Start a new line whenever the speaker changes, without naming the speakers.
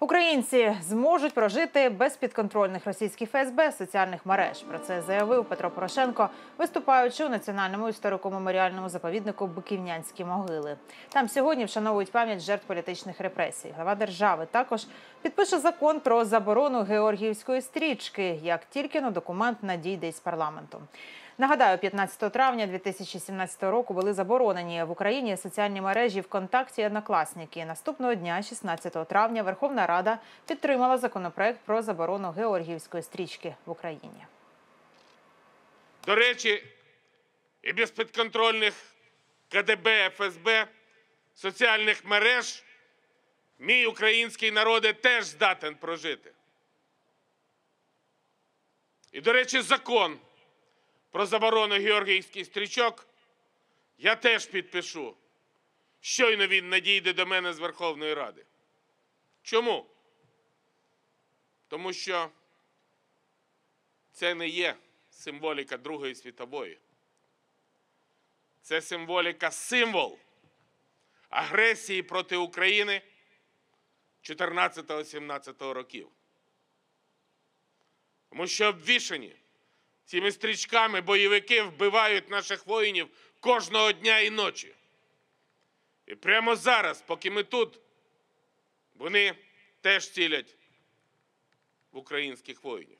Українці зможуть прожити без підконтрольних російських ФСБ соціальних мереж. Про це заявив Петро Порошенко, виступаючи у національному історико-меморіальному заповіднику Биківнянські могили. Там сьогодні вшановують пам'ять жертв політичних репресій. Глава держави також підпише закон про заборону георгіївської стрічки, як тільки на документ надійде із парламенту. Нагадаю, 15 травня 2017 року були заборонені в Україні соціальні мережі ВКонтакті і Однокласники. Наступного дня, 16 травня, Верховна Рада підтримала законопроект про заборону георгіївської стрічки в Україні.
До речі, і без підконтрольних КДБ, ФСБ, соціальних мереж мій український народи теж здатен прожити. І, до речі, закон про заборону георгіївських стрічок я теж підпишу. Щойно він надійде до мене з Верховної Ради. Чому? Тому що це не є символіка Другої світової. Це символіка, символ агресії проти України 14-17 років. Тому що обвішані цими стрічками бойовики вбивають наших воїнів кожного дня і ночі. І прямо зараз, поки ми тут, вони теж цілять в українських воїнів.